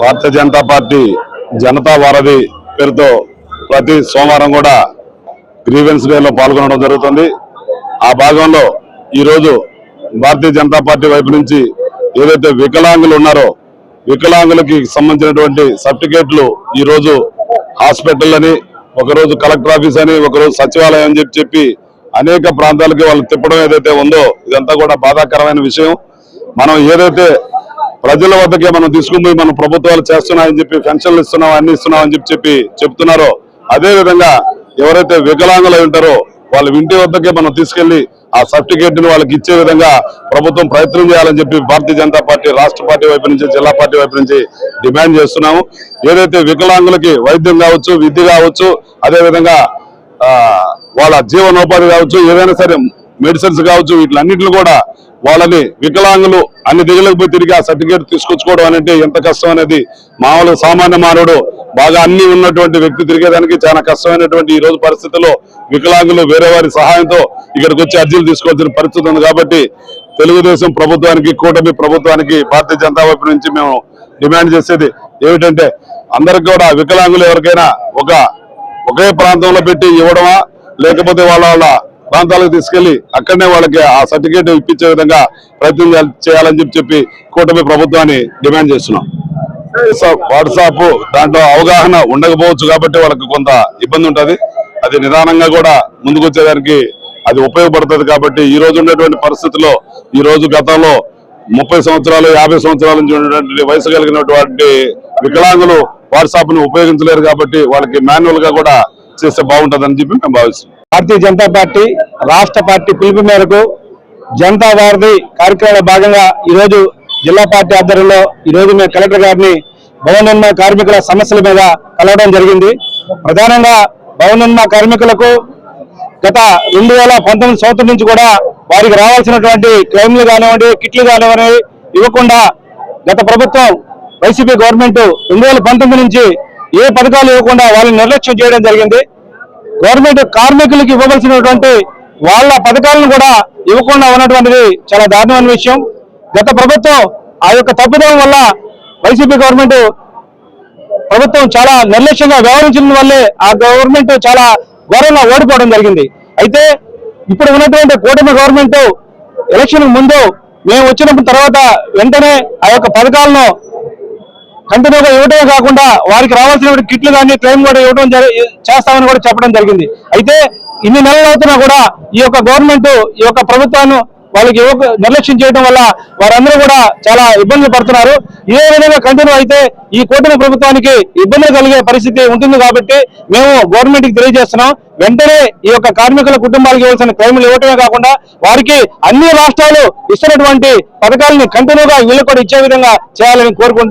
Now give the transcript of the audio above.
భారతీయ Janata party Janata వారధి పేరుతో ప్రతి సోమవారం కూడా గ్రీవెన్స్ డేలో పాల్గొనడం జరుగుతుంది. ఆ భాగంలో ఈరోజు భారతీయ జనతా పార్టీ వైపు నుంచి ఏదైతే వికలాంగులు ఉన్నారో వికలాంగులకి సంబంధించినటువంటి సర్టిఫికేట్లు ఈరోజు హాస్పిటల్ అని ఒకరోజు కలెక్టర్ ఆఫీస్ అని ఒకరోజు సచివాలయం అని చెప్పి చెప్పి అనేక ప్రాంతాలకి వాళ్ళు తిప్పడం ఏదైతే ఉందో ఇదంతా కూడా బాధాకరమైన విషయం. మనం ఏదైతే ప్రజల వద్దకే మనం తీసుకుపోయి మనం ప్రభుత్వాలు చేస్తున్నాయని చెప్పి పెన్షన్లు ఇస్తున్నాం అన్ని ఇస్తున్నాం అని చెప్పి చెప్పి చెప్తున్నారో అదే విధంగా ఎవరైతే వికలాంగులు అయి ఉంటారో వాళ్ళ ఇంటి వద్దకే మనం తీసుకెళ్ళి ఆ సర్టిఫికేట్ని వాళ్ళకి ఇచ్చే విధంగా ప్రభుత్వం ప్రయత్నం చేయాలని చెప్పి భారతీయ జనతా పార్టీ రాష్ట్ర పార్టీ వైపు నుంచి జిల్లా పార్టీ వైపు నుంచి డిమాండ్ చేస్తున్నాము. ఏదైతే వికలాంగులకి వైద్యం కావచ్చు విద్య కావచ్చు అదేవిధంగా ఆ, వాళ్ళ జీవనోపాధి కావచ్చు ఏదైనా సరే మెడిసిన్స్ కావచ్చు వీటిలన్నింటిని కూడా వాళ్ళని వికలాంగులు అన్ని దిగులకు పోయి తిరిగి ఆ సర్టిఫికేట్ తీసుకొచ్చుకోవడం అనేది ఎంత కష్టం అనేది మామూలు సామాన్య మానవుడు బాగా అన్ని ఉన్నటువంటి వ్యక్తి తిరిగేదానికి చాలా కష్టమైనటువంటి ఈ రోజు పరిస్థితుల్లో వికలాంగులు వేరే వారి సహాయంతో ఇక్కడికి వచ్చి అర్జీలు తీసుకోవాల్సిన పరిస్థితి ఉంది కాబట్టి తెలుగుదేశం ప్రభుత్వానికి కూటమి ప్రభుత్వానికి భారతీయ జనతా వైపు నుంచి మేము డిమాండ్ చేసేది ఏమిటంటే అందరికి కూడా వికలాంగులు ఎవరికైనా ఒక ఒకే ప్రాంతంలో పెట్టి ఇవ్వడమా? లేకపోతే వాళ్ళ వాళ్ళ ప్రాంతాలకు తీసుకెళ్ళి అక్కడనే వాళ్ళకి ఆ సర్టిఫికేట్ ఇప్పించే విధంగా ప్రయత్నం చేయాలని చెప్పి చెప్పి కూటమి ప్రభుత్వాన్ని డిమాండ్ చేస్తున్నాం. వాట్సాప్ దాంట్లో అవగాహన ఉండకపోవచ్చు కాబట్టి వాళ్ళకి కొంత ఇబ్బంది ఉంటుంది. అది నిదానంగా కూడా ముందుకొచ్చేదానికి అది ఉపయోగపడుతుంది కాబట్టి ఈ రోజు ఉన్నటువంటి పరిస్థితుల్లో ఈ రోజు గతంలో ముప్పై సంవత్సరాలు యాభై సంవత్సరాల నుంచి ఉన్నటువంటి వయసు కలిగినటువంటి వికలాంగులు వాట్సాప్ను ఉపయోగించలేరు కాబట్టి వాళ్ళకి మాన్యువల్గా కూడా చేస్తే బాగుంటుందని చెప్పి మేము భావిస్తున్నాం. భారతీయ జనతా పార్టీ రాష్ట్ర పార్టీ పిలుపు మేరకు జనతా వారధి కార్యక్రమంలో భాగంగా ఈరోజు జిల్లా పార్టీ ఆధ్వర్యంలో ఈరోజు మేము కలెక్టర్ గారిని భవనున్న కార్మికుల సమస్యల మీద కలవడం జరిగింది. ప్రధానంగా భవనున్న కార్మికులకు గత రెండు వేల పంతొమ్మిది సంవత్సరం నుంచి కూడా వారికి రావాల్సినటువంటి క్లెయిమ్లు కానివ్వండి కిట్లు కానివ్వండి ఇవ్వకుండా గత ప్రభుత్వం వైసీపీ గవర్నమెంట్ రెండు వేల పంతొమ్మిది నుంచి ఏ పథకాలు ఇవ్వకుండా వాళ్ళని నిర్లక్ష్యం చేయడం జరిగింది. గవర్నమెంట్ కార్మికులకు ఇవ్వవలసినటువంటి వాళ్ళ పథకాలను కూడా ఇవ్వకుండా ఉన్నటువంటిది చాలా దారుణమైన విషయం. గత ప్రభుత్వం ఆ యొక్క తప్పిదం వల్ల వైసీపీ గవర్నమెంట్ ప్రభుత్వం చాలా నిర్లక్ష్యంగా వ్యవహరించిన వల్లే ఆ గవర్నమెంట్ చాలా ఘోరంగా ఓడిపోవడం జరిగింది. అయితే ఇప్పుడు ఉన్నటువంటి కూటమి గవర్నమెంట్ ఎలక్షన్ ముందు మేము వచ్చినప్పుడు తర్వాత వెంటనే ఆ యొక్క పథకాలను కంటిన్యూగా ఇవ్వటమే కాకుండా వారికి రావాల్సిన కిట్లు కానీ క్లెయిమ్ కూడా ఇవ్వడం చేస్తామని కూడా చెప్పడం జరిగింది. అయితే ఇన్ని నెలలు అవుతున్నా కూడా ఈ యొక్క గవర్నమెంట్ ఈ యొక్క ప్రభుత్వాన్ని వాళ్ళకి నిర్లక్ష్యం చేయడం వల్ల వారందరూ కూడా చాలా ఇబ్బందులు పడుతున్నారు. ఇదే విధంగా కంటిన్యూ అయితే ఈ కూటమి ప్రభుత్వానికి ఇబ్బందులు కలిగే పరిస్థితి ఉంటుంది కాబట్టి మేము గవర్నమెంట్కి తెలియజేస్తున్నాం. వెంటనే ఈ యొక్క కార్మికుల కుటుంబాలకు ఇవ్వాల్సిన క్లెయిమ్లు ఇవ్వటమే కాకుండా వారికి అన్ని రాష్ట్రాలు ఇస్తున్నటువంటి పథకాలని కంటిన్యూగా వీళ్ళు కూడా ఇచ్చే విధంగా చేయాలని కోరుకుంటున్నాం.